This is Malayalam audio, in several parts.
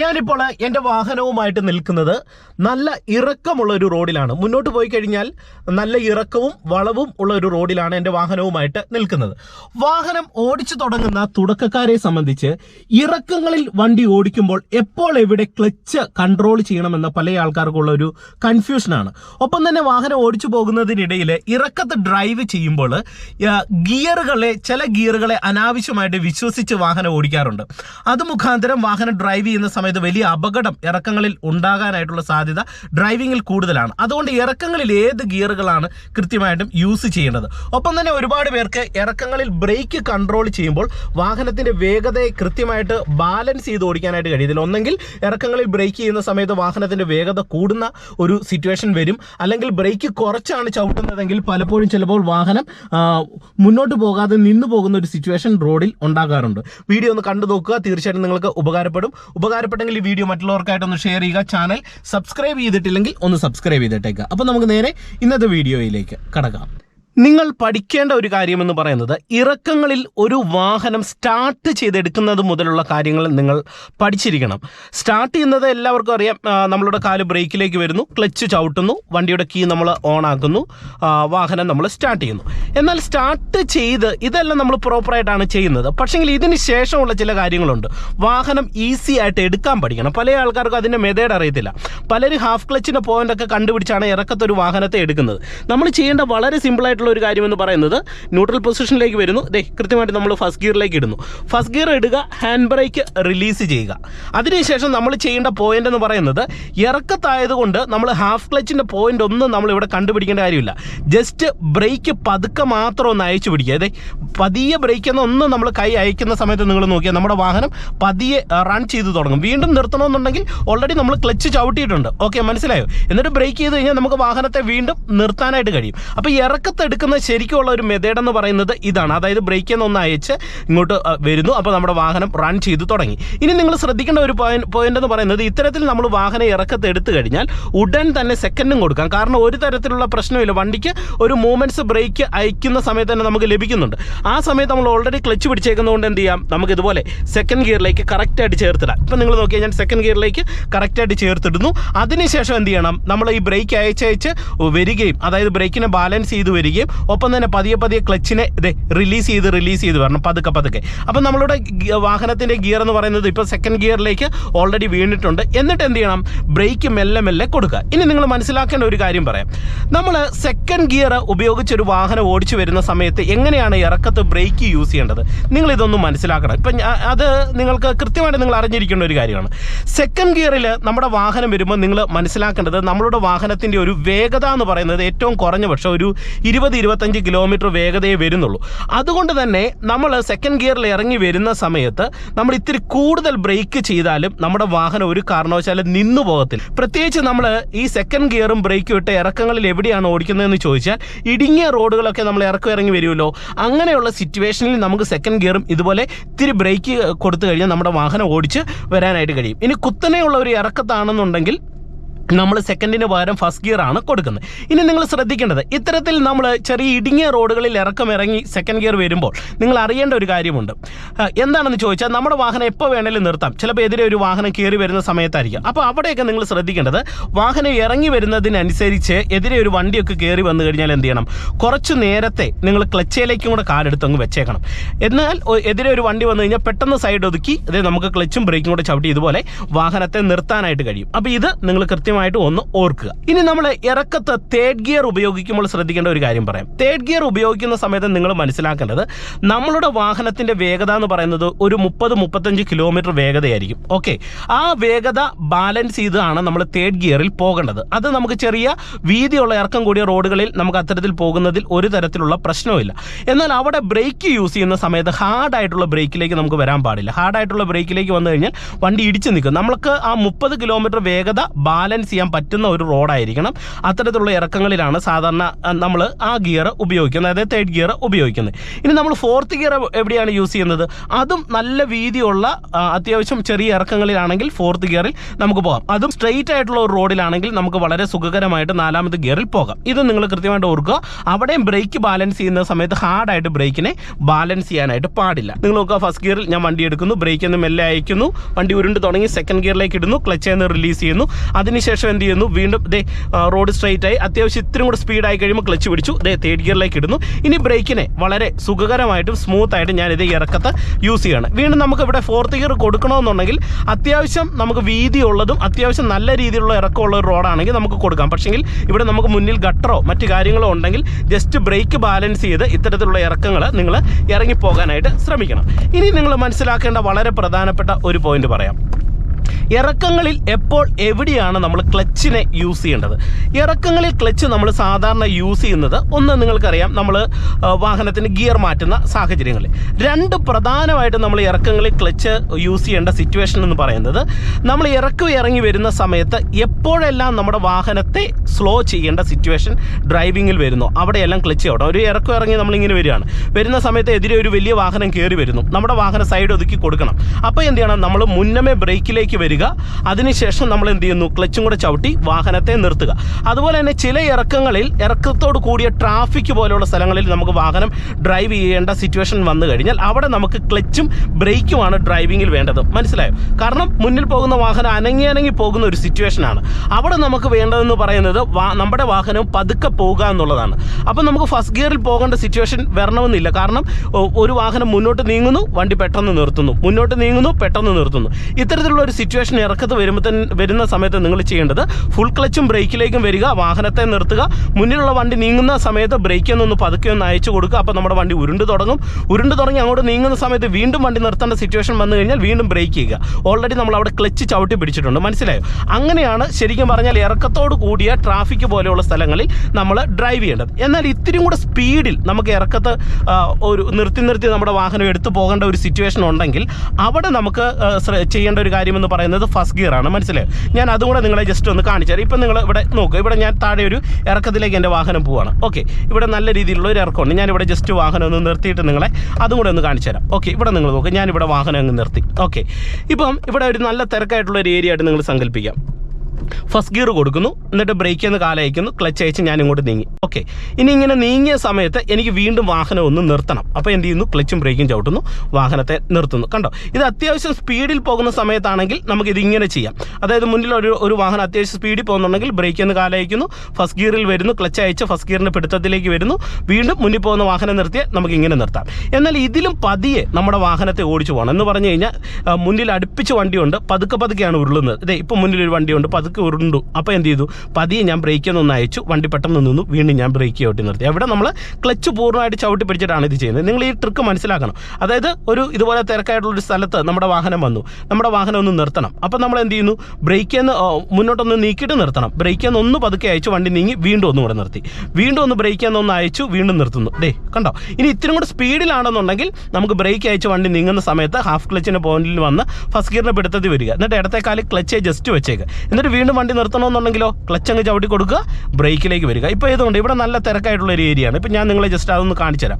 ഞാനിപ്പോൾ എന്റെ വാഹനവുമായിട്ട് നിൽക്കുന്നത് നല്ല ഇറക്കമുള്ള ഒരു റോഡിലാണ്. മുന്നോട്ട് പോയി കഴിഞ്ഞാൽ നല്ല ഇറക്കവും വളവും ഉള്ള ഒരു റോഡിലാണ് എന്റെ വാഹനവുമായിട്ട് നിൽക്കുന്നത്. വാഹനം ഓടിച്ചു തുടങ്ങുന്ന തുടക്കക്കാരെ സംബന്ധിച്ച് ഇറക്കങ്ങളിൽ വണ്ടി ഓടിക്കുമ്പോൾ എപ്പോൾ എവിടെ ക്ലച്ച് കൺട്രോൾ ചെയ്യണമെന്ന പല ആൾക്കാർക്കുള്ള ഒരു കൺഫ്യൂഷനാണ്. ഒപ്പം തന്നെ വാഹനം ഓടിച്ചു പോകുന്നതിനിടയിൽ ഇറക്കത്ത് ഡ്രൈവ് ചെയ്യുമ്പോൾ ഗിയറുകളെ ചില ഗിയറുകളെ അനാവശ്യമായിട്ട് വിശ്വസിച്ച് വാഹനം ഓടിക്കാറുണ്ട്. അത് മുഖാന്തരം വാഹനം ഡ്രൈവ് ചെയ്യുന്ന സമയത്ത് വലിയ അപകടം ഇറക്കങ്ങളിൽ ഉണ്ടാകാനായിട്ടുള്ള സാധ്യത ഡ്രൈവിങ്ങിൽ കൂടുതലാണ്. അതുകൊണ്ട് ഇറക്കങ്ങളിൽ ഏത് ഗിയറുകളാണ് കൃത്യമായിട്ടും യൂസ് ചെയ്യേണ്ടത്? ഒപ്പം തന്നെ ഒരുപാട് പേർക്ക് ഇറക്കങ്ങളിൽ ബ്രേക്ക് കൺട്രോൾ ചെയ്യുമ്പോൾ വാഹനത്തിന്റെ വേഗതയെ കൃത്യമായിട്ട് ബാലൻസ് ചെയ്ത് ഓടിക്കാനായിട്ട് കഴിയത്തില്ല. ഒന്നെങ്കിൽ ഇറക്കങ്ങളിൽ ബ്രേക്ക് ചെയ്യുന്ന സമയത്ത് വാഹനത്തിന്റെ വേഗത കൂടുന്ന ഒരു സിറ്റുവേഷൻ വരും. അല്ലെങ്കിൽ ബ്രേക്ക് കുറച്ചാണ് ചവിട്ടുന്നതെങ്കിൽ പലപ്പോഴും ചിലപ്പോൾ വാഹനം മുന്നോട്ട് പോകാതെ നിന്നു പോകുന്ന ഒരു സിറ്റുവേഷൻ റോഡിൽ ഉണ്ടാകാറുണ്ട്. വീഡിയോ ഒന്ന് കണ്ടു നോക്കുക. തീർച്ചയായിട്ടും നിങ്ങൾക്ക് ഉപകാരപ്പെടും. ഉപകാരപ്പെട്ടെങ്കിൽ ഈ വീഡിയോ മറ്റുള്ളവർക്കായിട്ടൊന്ന് ഷെയർ ചെയ്യുക. ചാനൽ സബ്സ്ക്രൈബ് ചെയ്തിട്ടില്ലെങ്കിൽ ഒന്ന് സബ്സ്ക്രൈബ് ചെയ്തിട്ടേക്കുക അപ്പോൾ നമുക്ക് നേരെ ഇന്നത്തെ വീഡിയോയിലേക്ക് കടക്കാം. നിങ്ങൾ പഠിക്കേണ്ട ഒരു കാര്യമെന്ന് പറയുന്നത് ഇറക്കങ്ങളിൽ ഒരു വാഹനം സ്റ്റാർട്ട് ചെയ്തെടുക്കുന്നത് മുതലുള്ള കാര്യങ്ങൾ നിങ്ങൾ പഠിച്ചിരിക്കണം. സ്റ്റാർട്ട് ചെയ്യുന്നത് എല്ലാവർക്കും അറിയാം. നമ്മളുടെ കാൽ ബ്രേക്കിലേക്ക് വരുന്നു. ക്ലച്ച് ചവിട്ടുന്നു. വണ്ടിയുടെ കീ നമ്മൾ ഓൺ ആക്കുന്നു. വാഹനം നമ്മൾ സ്റ്റാർട്ട് ചെയ്യുന്നു. എന്നാൽ സ്റ്റാർട്ട് ചെയ്ത് ഇതെല്ലാം നമ്മൾ പ്രോപ്പറായിട്ടാണ് ചെയ്യുന്നത്. പക്ഷേങ്കിൽ ഇതിന് ശേഷമുള്ള ചില കാര്യങ്ങളുണ്ട്. വാഹനം ഈസി ആയിട്ട് എടുക്കാൻ പഠിക്കണം. പല ആൾക്കാർക്കും അതിന്റെ മെതേഡ് അറിയത്തില്ല. പലരും ഹാഫ് ക്ലച്ചിന്റെ പോയിന്റൊക്കെ കണ്ടുപിടിച്ചാണ് ഇറക്കത്തൊരു വാഹനത്തെ എടുക്കുന്നത്. നമ്മൾ ചെയ്യേണ്ട വളരെ സിമ്പിൾ ആയിട്ടുള്ള ഒരു കാര്യം എന്ന് പറയുന്നത് ന്യൂട്രൽ പൊസിഷനിലേക്ക് വരുന്നു. ദേ കൃത്യമായിട്ട് നമ്മൾ ഫസ്റ്റ് ഗിയറിലേക്ക് ഇടുന്നു. ഫസ്റ്റ് ഗിയർ ഇടുക ഹാൻഡ് ബ്രേക്ക് റിലീസ് ചെയ്യുക. അതിനുശേഷം നമ്മൾ ചെയ്യേണ്ട പോയിന്റ് എന്ന് പറയുന്നത് ഇറക്കത്തായതുകൊണ്ട് നമ്മൾ ഹാഫ് ക്ലച്ചിന്റെ പോയിന്റ് ഒന്നും നമ്മൾ ഇവിടെ കണ്ടുപിടിക്കേണ്ട കാര്യമില്ല. ജസ്റ്റ് ബ്രേക്ക് പതുക്കെ മാത്രം ഒന്ന് അയച്ചു പിടിക്കുക. അതെ പതിയെ ബ്രേക്ക് എന്നൊന്നും നമ്മൾ കൈ അയക്കുന്ന സമയത്ത് നിങ്ങൾ നോക്കിയാൽ നമ്മുടെ വാഹനം പതിയെ റൺ ചെയ്ത് തുടങ്ങും. വീണ്ടും നിർത്തണമെന്നുണ്ടെങ്കിൽ ഓൾറെഡി നമ്മൾ ക്ലച്ച് ചവിട്ടിയിട്ടുണ്ട്. ഓക്കെ മനസ്സിലായോ? എന്നിട്ട് ബ്രേക്ക് ചെയ്ത് കഴിഞ്ഞാൽ നമുക്ക് വാഹനത്തെ വീണ്ടും നിർത്താനായിട്ട് കഴിയും. അപ്പോൾ ഇറക്കത്തെടുക്കുന്ന ശരിക്കുള്ള ഒരു മെത്തേഡ് എന്ന് പറയുന്നത് ഇതാണ്. അതായത് ബ്രേക്ക് ഒന്ന് അയച്ച് ഇങ്ങോട്ട് വരുന്നു. അപ്പോൾ നമ്മുടെ വാഹനം റൺ ചെയ്ത് തുടങ്ങി. ഇനി നിങ്ങൾ ശ്രദ്ധിക്കേണ്ട ഒരു പോയിന്റ് പോയിന്റ് എന്ന് പറയുന്നത് ഇത്തരത്തിൽ നമ്മൾ വാഹനം ഇറക്കത്ത് എടുത്തു കഴിഞ്ഞാൽ ഉടൻ തന്നെ സെക്കൻഡും കൊടുക്കാം. കാരണം ഒരു തരത്തിലുള്ള പ്രശ്നമില്ല. വണ്ടിക്ക് ഒരു മൂവ്മെന്റ്സ് ബ്രേക്ക് അയക്കുന്ന സമയത്ത് തന്നെ നമുക്ക് ലഭിക്കുന്നുണ്ട്. ആ സമയത്ത് നമ്മൾ ഓൾറെഡി ക്ലച്ച് പിടിച്ചേക്കുന്നതുകൊണ്ട് എന്ത് ചെയ്യാം? നമുക്ക് ഇതുപോലെ സെക്കൻഡ് ഗിയറിലേക്ക് കറക്റ്റായിട്ട് ചേർത്തിടാം. ഇപ്പം നിങ്ങൾ നോക്കിയാൽ ഞാൻ സെക്കൻഡ് ഗിയറിലേക്ക് കറക്റ്റായിട്ട് ചേർത്തിടുന്നു. അതിനുശേഷം എന്ത് ചെയ്യണം? നമ്മൾ ഈ ബ്രേക്ക് അയച്ചയച്ച് വരികയും അതായത് ബ്രേക്കിനെ ബാലൻസ് ചെയ്ത് വരികയും ഒപ്പം തന്നെ പതിയെ പതിയെ ക്ലച്ചിനെ ഇത് റിലീസ് ചെയ്ത് റിലീസ് ചെയ്ത് വരണം. പതുക്കെ പതുക്കെ. അപ്പം നമ്മളുടെ വാഹനത്തിന്റെ ഗിയർ എന്ന് പറയുന്നത് ഇപ്പോൾ സെക്കൻഡ് ഗിയറിലേക്ക് ഓൾറെഡി വീണിട്ടുണ്ട്. എന്നിട്ട് എന്ത് ചെയ്യണം? ബ്രേക്ക് മെല്ലെ മെല്ലെ കൊടുക്കുക. ഇനി നിങ്ങൾ മനസ്സിലാക്കേണ്ട ഒരു കാര്യം പറയാം. നമ്മൾ സെക്കൻഡ് ഗിയർ ഉപയോഗിച്ച് ഒരു വാഹനം ഓടിച്ചു വരുന്ന സമയത്ത് എങ്ങനെയാണ് ഇറക്കത്ത് ബ്രേക്ക് യൂസ് ചെയ്യേണ്ടത്? നിങ്ങൾ ഇതൊന്നും മനസ്സിലാക്കണം. ഇപ്പം അത് നിങ്ങൾക്ക് കൃത്യമായിട്ട് നിങ്ങൾ അറിഞ്ഞിരിക്കേണ്ട ഒരു കാര്യമാണ്. സെക്കൻഡ് ഗിയറിൽ നമ്മുടെ വാഹനം വരുമ്പോൾ നിങ്ങൾ മനസ്സിലാക്കേണ്ടത് നമ്മളുടെ വാഹനത്തിന്റെ ഒരു വേഗത എന്ന് പറയുന്നത് ഏറ്റവും കുറഞ്ഞ പക്ഷം ഒരു ഇരുപത് ഇരുപത്തഞ്ച് കിലോമീറ്റർ വേഗതയെ വരുന്നുള്ളൂ. അതുകൊണ്ട് തന്നെ നമ്മൾ സെക്കൻഡ് ഗിയറിൽ ഇറങ്ങി വരുന്ന സമയത്ത് നമ്മൾ ഇത്തിരി കൂടുതൽ ബ്രേക്ക് ചെയ്താലും നമ്മുടെ വാഹനം ഒരു കാരണവശാലും നിന്നു പോകത്തില്ല. പ്രത്യേകിച്ച് നമ്മൾ ഈ സെക്കൻഡ് ഗിയറും ബ്രേക്കും ഇട്ട് ഇറക്കങ്ങളിൽ എവിടെയാണ് ഓടിക്കുന്നതെന്ന് ചോദിച്ചാൽ ഇടുങ്ങിയ റോഡുകളൊക്കെ നമ്മൾ ഇറക്കം ഇറങ്ങി വരുമല്ലോ. അങ്ങനെയുള്ള സിറ്റുവേഷനിൽ നമുക്ക് സെക്കൻഡ് ഗിയറും ഇതുപോലെ ഇത്തിരി ബ്രേക്ക് കൊടുത്തു കഴിഞ്ഞാൽ നമ്മുടെ വാഹനം ഓടിച്ച് വരാനായിട്ട് കഴിയും. ഇനി കുത്തനെയുള്ള ഒരു ഇറക്കത്താണെന്നുണ്ടെങ്കിൽ നമ്മൾ സെക്കൻഡിന് പകരം ഫസ്റ്റ് ഗിയർ ആണ് കൊടുക്കുന്നത്. ഇനി നിങ്ങൾ ശ്രദ്ധിക്കേണ്ടത് ഇത്തരത്തിൽ നമ്മൾ ചെറിയ ഇടുങ്ങിയ റോഡുകളിൽ ഇറക്കം ഇറങ്ങി സെക്കൻഡ് ഗിയർ വരുമ്പോൾ നിങ്ങൾ അറിയേണ്ട ഒരു കാര്യമുണ്ട്. എന്താണെന്ന് ചോദിച്ചാൽ നമ്മുടെ വാഹനം എപ്പോൾ വേണമെങ്കിലും നിർത്താം. ചിലപ്പോൾ എതിരെ ഒരു വാഹനം കയറി വരുന്ന സമയത്തായിരിക്കും. അപ്പോൾ അവിടെയൊക്കെ നിങ്ങൾ ശ്രദ്ധിക്കേണ്ടത് വാഹനം ഇറങ്ങി വരുന്നതിനനുസരിച്ച് എതിരെ ഒരു വണ്ടിയൊക്കെ കയറി വന്നു കഴിഞ്ഞാൽ എന്ത് ചെയ്യണം? കുറച്ച് നേരത്തെ നിങ്ങൾ ക്ലച്ചയിലേക്കും കൂടെ കാലെടുത്ത് അങ്ങ് വെച്ചേക്കണം. എന്നാൽ എതിരെ ഒരു വണ്ടി വന്നു കഴിഞ്ഞാൽ പെട്ടെന്ന് സൈഡ് ഒതുക്കി അതായത് നമുക്ക് ക്ലച്ചും ബ്രേക്കും കൂടെ ചവിട്ടി ഇതുപോലെ വാഹനത്തെ നിർത്താനായിട്ട് കഴിയും. അപ്പോൾ ഇത് നിങ്ങൾ കൃത്യമായിട്ട് ഒന്ന് ഓർക്കുക. ഇനി നമ്മൾ ഇറക്കത്ത് തേർഡ് ഗിയർ ഉപയോഗിക്കുമ്പോൾ ശ്രദ്ധിക്കേണ്ട ഒരു കാര്യം പറയാം. തേർഡ് ഗിയർ ഉപയോഗിക്കുന്ന സമയത്ത് നിങ്ങൾ മനസ്സിലാക്കേണ്ടത് നമ്മളുടെ വാഹനത്തിന്റെ വേഗത എന്ന് പറയുന്നത് ഒരു മുപ്പത് മുപ്പത്തഞ്ച് കിലോമീറ്റർ വേഗതയായിരിക്കും. ഓക്കെ ആ വേഗത ബാലൻസ് ചെയ്താണ് നമ്മൾ തേർഡ് ഗിയറിൽ പോകേണ്ടത്. അത് നമുക്ക് ചെറിയ വീതിയുള്ള ഇറക്കം കൂടിയ റോഡുകളിൽ നമുക്ക് അത്തരത്തിൽ പോകുന്നതിൽ ഒരു തരത്തിലുള്ള പ്രശ്നവുമില്ല. എന്നാൽ അവിടെ ബ്രേക്ക് യൂസ് ചെയ്യുന്ന സമയത്ത് ഹാർഡായിട്ടുള്ള ബ്രേക്കിലേക്ക് നമുക്ക് വരാൻ പാടില്ല. ഹാർഡായിട്ടുള്ള ബ്രേക്കിലേക്ക് വന്നു കഴിഞ്ഞാൽ വണ്ടി ഇടിച്ചു നിൽക്കും. നമുക്ക് ആ മുപ്പത് കിലോമീറ്റർ വേഗത ബാലൻസ് ബാലൻസ് ചെയ്യാൻ പറ്റുന്ന ഒരു റോഡായിരിക്കണം. അത്തരത്തിലുള്ള ഇറക്കങ്ങളിലാണ് സാധാരണ നമ്മൾ ആ ഗിയർ ഉപയോഗിക്കുന്നത്. അതായത് തേർഡ് ഗിയർ ഉപയോഗിക്കുന്നത്. ഇനി നമ്മൾ ഫോർത്ത് ഗിയർ എവിടെയാണ് യൂസ് ചെയ്യുന്നത്? അതും നല്ല വീതിയുള്ള അത്യാവശ്യം ചെറിയ ഇറക്കങ്ങളിലാണെങ്കിൽ ഫോർത്ത് ഗിയറിൽ നമുക്ക് പോകാം. അതും സ്ട്രെയിറ്റ് ആയിട്ടുള്ള ഒരു റോഡിലാണെങ്കിൽ നമുക്ക് വളരെ സുഖകരമായിട്ട് നാലാമത് ഗിയറിൽ പോകാം. ഇത് നിങ്ങൾ കൃത്യമായിട്ട് ഓർക്കുക. അവിടെയും ബ്രേക്ക് ബാലൻസ് ചെയ്യുന്ന സമയത്ത് ഹാർഡായിട്ട് ബ്രേക്കിനെ ബാലൻസ് ചെയ്യാനായിട്ട് പാടില്ല. നിങ്ങൾ നോക്കുക ഫസ്റ്റ് ഗിയറിൽ ഞാൻ വണ്ടി എടുക്കുന്നു ബ്രേക്ക് എന്ന് മെല്ലെ അയക്കുന്നു. വണ്ടി ഉരുണ്ട് തുടങ്ങി സെക്കൻഡ് ഗിയറിലേക്ക് ഇടുന്നു ക്ലച്ച് എന്ന് റിലീസ് ചെയ്യുന്നു. അതിനുശേഷം എന്ത് ചെയ്യുന്നു? വീണ്ടും ദേ റോഡ് സ്ട്രൈറ്റ് ആയി അത്യാവശ്യം ഇത്രയും കൂടെ സ്പീഡായി കഴിയുമ്പോൾ ക്ലച്ച് പിടിച്ചു. ദേ തേർഡ് ഗിയറിലേക്ക് ഇടുന്നു. ഇനി ബ്രേക്കിനെ വളരെ സുഖകരമായിട്ടും സ്മൂത്ത് ആയിട്ട് ഞാൻ ഇത് ഇറക്കത്ത് യൂസ് ചെയ്യണം. വീണ്ടും നമുക്ക് ഇവിടെ ഫോർത്ത് ഗിയർ കൊടുക്കണമെന്നുണ്ടെങ്കിൽ അത്യാവശ്യം നമുക്ക് വീതിയുള്ളതും അത്യാവശ്യം നല്ല രീതിയിലുള്ള ഇറക്കമുള്ള ഒരു റോഡാണെങ്കിൽ നമുക്ക് കൊടുക്കാം. പക്ഷേങ്കിൽ ഇവിടെ നമുക്ക് മുന്നിൽ ഗട്ടറോ മറ്റ് കാര്യങ്ങളോ ഉണ്ടെങ്കിൽ ജസ്റ്റ് ബ്രേക്ക് ബാലൻസ് ചെയ്ത് ഇത്തരത്തിലുള്ള ഇറക്കങ്ങൾ നിങ്ങൾ ഇറങ്ങിപ്പോകാനായിട്ട് ശ്രമിക്കണം. ഇനി നിങ്ങൾ മനസ്സിലാക്കേണ്ട വളരെ പ്രധാനപ്പെട്ട ഒരു പോയിന്റ് പറയാം. ഇറക്കങ്ങളിൽ എപ്പോൾ എവിടെയാണ് നമ്മൾ ക്ലച്ചിനെ യൂസ് ചെയ്യേണ്ടത്? ഇറക്കങ്ങളിൽ ക്ലച്ച് നമ്മൾ സാധാരണ യൂസ് ചെയ്യുന്നത് ഒന്ന് നിങ്ങൾക്കറിയാം നമ്മൾ വാഹനത്തിന് ഗിയർ മാറ്റുന്ന സാഹചര്യങ്ങളിൽ. രണ്ട് പ്രധാനമായിട്ടും നമ്മൾ ഇറക്കങ്ങളിൽ ക്ലച്ച് യൂസ് ചെയ്യേണ്ട സിറ്റുവേഷൻ എന്ന് പറയുന്നത് നമ്മൾ ഇറക്കം ഇറങ്ങി വരുന്ന സമയത്ത് എപ്പോഴെല്ലാം നമ്മുടെ വാഹനത്തെ സ്ലോ ചെയ്യേണ്ട സിറ്റുവേഷൻ ഡ്രൈവിങ്ങിൽ വരുന്നു. അവിടെയെല്ലാം ക്ലച്ച് ചെയ്യണം ഒരു ഇറക്കം ഇറങ്ങി നമ്മളിങ്ങനെ വരികയാണ്. വരുന്ന സമയത്ത് എതിരെ ഒരു വലിയ വാഹനം കയറി വരുന്നു. നമ്മുടെ വാഹനം സൈഡ് ഒതുക്കി കൊടുക്കണം. അപ്പോൾ എന്ത് ചെയ്യണം? നമ്മൾ മുന്നമേ ബ്രേക്കിലേക്ക് വരിക. അതിനുശേഷം നമ്മൾ എന്ത് ചെയ്യുന്നു? ക്ലച്ചും കൂടെ ചവിട്ടി വാഹനത്തെ നിർത്തുക. അതുപോലെ തന്നെ ചില ഇറക്കങ്ങളിൽ ഇറക്കത്തോട് കൂടിയ ട്രാഫിക് പോലെയുള്ള സ്ഥലങ്ങളിൽ നമുക്ക് വാഹനം ഡ്രൈവ് ചെയ്യേണ്ട സിറ്റുവേഷൻ വന്നു കഴിഞ്ഞാൽ അവിടെ നമുക്ക് ക്ലച്ചും ബ്രേക്കുമാണ് ഡ്രൈവിങ്ങിൽ വേണ്ടത്. മനസ്സിലായോ? കാരണം മുന്നിൽ പോകുന്ന വാഹനം അനങ്ങി അനങ്ങി പോകുന്ന ഒരു സിറ്റുവേഷനാണ് അവിടെ നമുക്ക് വേണ്ടതെന്ന് പറയുന്നത് നമ്മുടെ വാഹനം പതുക്കെ പോകുക എന്നുള്ളതാണ്. അപ്പം നമുക്ക് ഫസ്റ്റ് ഗിയറിൽ പോകേണ്ട സിറ്റുവേഷൻ വരണമെന്നില്ല. കാരണം ഒരു വാഹനം മുന്നോട്ട് നീങ്ങുന്നു വണ്ടി പെട്ടെന്ന് നിർത്തുന്നു. മുന്നോട്ട് നീങ്ങുന്നു പെട്ടെന്ന് നിർത്തുന്നു. ഇത്തരത്തിലുള്ള ഒരു സിറ്റുവേഷൻ ഇറക്കത്ത് വരുമ്പോൾ വരുന്ന സമയത്ത് നിങ്ങൾ ചെയ്യേണ്ടത് ഫുൾ ക്ലച്ചും ബ്രേക്കിലേക്കും വരിക വാഹനത്തെ നിർത്തുക മുന്നിലുള്ള വണ്ടി നീങ്ങുന്ന സമയത്ത് ബ്രേക്ക് ഒന്ന് പതുക്കെ ഒന്ന് അയച്ചു കൊടുക്കുക. അപ്പോൾ നമ്മുടെ വണ്ടി ഉരുണ്ട് തുടങ്ങും. ഉരുണ്ട് തുടങ്ങി അങ്ങോട്ട് നീങ്ങുന്ന സമയത്ത് വീണ്ടും വണ്ടി നിർത്തേണ്ട സിറ്റുവേഷൻ വന്നു കഴിഞ്ഞാൽ വീണ്ടും ബ്രേക്ക് ചെയ്യുക. ഓൾറെഡി നമ്മൾ അവിടെ ക്ലച്ച് ചവിട്ടി പിടിച്ചിട്ടുണ്ട്. മനസ്സിലായോ? അങ്ങനെയാണ് ശരിക്കും പറഞ്ഞാൽ ഇറക്കത്തോട് കൂടിയ ട്രാഫിക് പോലെയുള്ള സ്ഥലങ്ങളിൽ നമ്മൾ ഡ്രൈവ് ചെയ്യേണ്ടത്. എന്നാൽ ഇത്തിരി കൂടെ സ്പീഡിൽ നമുക്ക് ഇറക്കത്ത് ഒരു നിർത്തി നിർത്തി നമ്മുടെ വാഹനം എടുത്തു പോകേണ്ട ഒരു സിറ്റുവേഷൻ ഉണ്ടെങ്കിൽ അവിടെ നമുക്ക് ചെയ്യേണ്ട ഒരു കാര്യമെന്ന് പറയുന്നത് ഫസ്റ്റ് ഗിയർ ആണ്. മനസ്സിലായോ? ഞാൻ അതും കൂടെ നിങ്ങളെ ജസ്റ്റ് ഒന്ന് കാണിച്ചു തരാം. ഇപ്പം നിങ്ങൾ ഇവിടെ നോക്കുക ഇവിടെ ഞാൻ താഴെ ഒരു ഇറക്കത്തിലേക്ക് എന്റെ വാഹനം പോവാണ്. ഓക്കെ ഇവിടെ നല്ല രീതിയിലുള്ള ഒരു ഇറക്കമുണ്ട്. ഞാൻ ഇവിടെ ജസ്റ്റ് വാഹനം ഒന്ന് നിർത്തിയിട്ട് നിങ്ങളെ അതും കൂടെ ഒന്ന് കാണിച്ചു തരാം. ഓക്കെ ഇവിടെ നിങ്ങൾ നോക്കുക ഞാൻ ഇവിടെ വാഹനം അങ്ങ് നിർത്തി. ഓക്കെ ഇപ്പം ഇവിടെ ഒരു നല്ല തിരക്കായിട്ടുള്ള ഒരു ഏരിയ ആയിട്ട് നിങ്ങൾ സങ്കല്പിക്കാം. ഫസ്റ്റ് ഗിയർ കൊടുക്കുന്നു. എന്നിട്ട് ബ്രേക്ക് നിന്ന് കാലയക്കുന്നു. ക്ലച്ച് അയച്ച് ഞാൻ ഇങ്ങോട്ട് നീങ്ങി. ഓക്കെ ഇനി ഇങ്ങനെ നീങ്ങിയ സമയത്ത് എനിക്ക് വീണ്ടും വാഹനം ഒന്ന് നിർത്തണം. അപ്പോൾ എന്ത് ചെയ്യുന്നു? ക്ലച്ചും ബ്രേക്കും ചവിട്ടുന്നു. വാഹനത്തെ നിർത്തുന്നു. കണ്ടോ? ഇത് അത്യാവശ്യം സ്പീഡിൽ പോകുന്ന സമയത്താണെങ്കിൽ നമുക്ക് ഇതിങ്ങനെ ചെയ്യാം. അതായത് മുന്നിൽ ഒരു ഒരു വാഹനം അത്യാവശ്യം സ്പീഡിൽ പോകുന്നുണ്ടെങ്കിൽ ബ്രേക്ക് എന്ന് കാലയക്കുന്നു. ഫസ്റ്റ് ഗിയറിൽ വരുന്നു. ക്ലച്ച് അയച്ച് ഫസ്റ്റ് ഗിയറിന്റെ പിടുത്തത്തിലേക്ക് വരുന്നു. വീണ്ടും മുന്നിൽ പോകുന്ന വാഹനം നിർത്തിയാൽ നമുക്ക് ഇങ്ങനെ നിർത്താം. എന്നാൽ ഇതിലും പതിയെ നമ്മുടെ വാഹനത്തെ ഓടിച്ചു പോകണം. എന്ന് പറഞ്ഞു കഴിഞ്ഞാൽ മുന്നിൽ അടുപ്പിച്ച് വണ്ടിയുണ്ട്. പതുക്കെ പതുക്കെയാണ് ഉരുളുന്നത്. ഇതേ ഇപ്പം മുന്നിൽ ഒരു വണ്ടിയുണ്ട്. പതുക്കെ ഉരുണ്ടു. അപ്പോൾ എന്ത് ചെയ്തു? പതിയെ ഞാൻ ബ്രേക്ക് ഒന്ന് അയച്ചു. വണ്ടി പെട്ടെന്ന് നിന്നു. വീണ്ടും ഞാൻ ബ്രേക്ക് ചവിട്ടി നിർത്തി. അവിടെ നമ്മൾ ക്ലച്ച് പൂർണമായിട്ട് ചവിട്ടി പിടിച്ചിട്ടാണ് ഇത് ചെയ്യുന്നത്. നിങ്ങൾ ഈ ട്രിക്ക് മനസ്സിലാക്കണം. അതായത് ഒരു ഇതുപോലെ തിരക്കായിട്ടുള്ള ഒരു സ്ഥലത്ത് നമ്മുടെ വാഹനം വന്നു. നമ്മുടെ വാഹനം ഒന്ന് നിർത്തണം. അപ്പം നമ്മൾ എന്ത് ചെയ്യുന്നു? ബ്രേക്ക് എന്ന് മുന്നോട്ടൊന്ന് നീക്കിയിട്ട് നിർത്തണം. ബ്രേക്ക് എന്ന് ഒന്ന് പതുക്കെ അയച്ചു വണ്ടി നീങ്ങി വീണ്ടും ഒന്നും കൂടെ നിർത്തി. വീണ്ടും ഒന്ന് ബ്രേക്ക് എന്ന് ഒന്ന് അയച്ചു വീണ്ടും നിർത്തുന്നു. ഡേ കണ്ടോ? ഇനി ഇത്തിരി കൂടെ സ്പീഡിലാണെന്നുണ്ടെങ്കിൽ നമുക്ക് ബ്രേക്ക് അയച്ച് വണ്ടി നീങ്ങുന്ന സമയത്ത് ഹാഫ് ക്ലച്ചിന്റെ പോയിന്റിൽ വന്ന് ഫസ്റ്റ് ഗിയറിനെ പിടുത്തത്തിൽ വരിക. എന്നിട്ട് ഇടത്തേക്കാലിൽ ക്ലച്ച് ജസ്റ്റ് വെച്ചേക്കുക എന്നിട്ട് വീണ്ടും വണ്ടി നിർത്തണമെന്നുണ്ടെങ്കിലോ ക്ലച്ച് അങ്ങ് ചവിട്ടി കൊടുക്കുക ബ്രേക്കിലേക്ക് വരിക. ഇപ്പോൾ ഇതുകൊണ്ട് ഇവിടെ നല്ല തിരക്കായിട്ടുള്ള ഒരു ഏരിയയാണ്. ഇപ്പം ഞാൻ നിങ്ങളെ ജസ്റ്റ് അതൊന്ന് കാണിച്ചു തരാം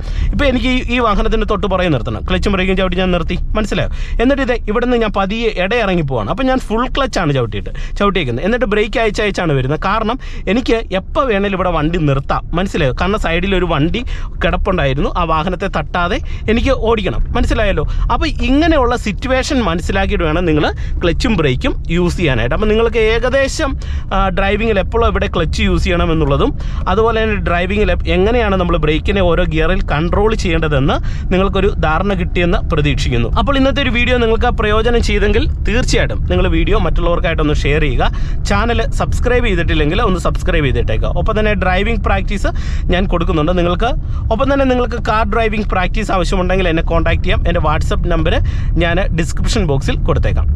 എനിക്ക് ഈ വാഹനത്തിന്റെ തൊട്ട് പുറകെ നിർത്തണം. ക്ലച്ചും ബ്രേക്കും ചവിട്ടി ഞാൻ നിർത്തി. മനസ്സിലായോ? എന്നിട്ട് ഇത് ഇവിടെ നിന്ന് ഞാൻ പതിയെ ഇട ഇറങ്ങി പോവാണ്. അപ്പോൾ ഞാൻ ഫുൾ ക്ലച്ചാണ് ചവിട്ടിയിട്ട് ചവിട്ടിയേക്കുന്നത്. എന്നിട്ട് ബ്രേക്ക് അയച്ച് അയച്ചാണ് വരുന്നത്. കാരണം എനിക്ക് എപ്പോൾ വേണേലും ഇവിടെ വണ്ടി നിർത്താം. മനസ്സിലായോ? കാരണം സൈഡിൽ ഒരു വണ്ടി കിടപ്പുണ്ടായിരുന്നു. ആ വാഹനത്തെ തട്ടാതെ എനിക്ക് ഓടിക്കണം. മനസ്സിലായല്ലോ? അപ്പോൾ ഇങ്ങനെയുള്ള സിറ്റുവേഷൻ മനസ്സിലാക്കിയിട്ട് വേണം നിങ്ങൾ ക്ലച്ചും ബ്രേക്കും യൂസ് ചെയ്യാനായിട്ട്. അപ്പോൾ നിങ്ങൾക്ക് ഏകദേശം ഡ്രൈവിങ്ങിൽ എപ്പോഴും ഇവിടെ ക്ലച്ച് യൂസ് ചെയ്യണം എന്നുള്ളതും അതുപോലെ തന്നെ ഡ്രൈവിങ്ങിൽ എങ്ങനെയാണ് നമ്മൾ ബ്രേക്കിനെ ഓരോ ഗിയറിൽ കൺട്രോൾ ചെയ്യേണ്ടതെന്ന് നിങ്ങൾക്കൊരു ധാരണ കിട്ടിയെന്ന് പ്രതീക്ഷിക്കുന്നു. അപ്പോൾ ഇന്നത്തെ ഒരു വീഡിയോ നിങ്ങൾക്ക് പ്രയോജനം ചെയ്തെങ്കിൽ തീർച്ചയായിട്ടും നിങ്ങൾ വീഡിയോ മറ്റുള്ളവർക്കായിട്ടൊന്ന് ഷെയർ ചെയ്യുക. ചാനൽ സബ്സ്ക്രൈബ് ചെയ്തിട്ടില്ലെങ്കിൽ ഒന്ന് സബ്സ്ക്രൈബ് ചെയ്തിട്ടേക്കുക. ഒപ്പം തന്നെ ഡ്രൈവിംഗ് പ്രാക്ടീസ് ഞാൻ കൊടുക്കുന്നുണ്ട്. നിങ്ങൾക്ക് ഒപ്പം തന്നെ നിങ്ങൾക്ക് കാർ ഡ്രൈവിംഗ് പ്രാക്ടീസ് ആവശ്യമുണ്ടെങ്കിൽ എന്നെ കോൺടാക്ട് ചെയ്യാം. എന്റെ വാട്സപ്പ് നമ്പർ ഞാൻ ഡിസ്ക്രിപ്ഷൻ ബോക്സിൽ കൊടുത്തേക്കാം.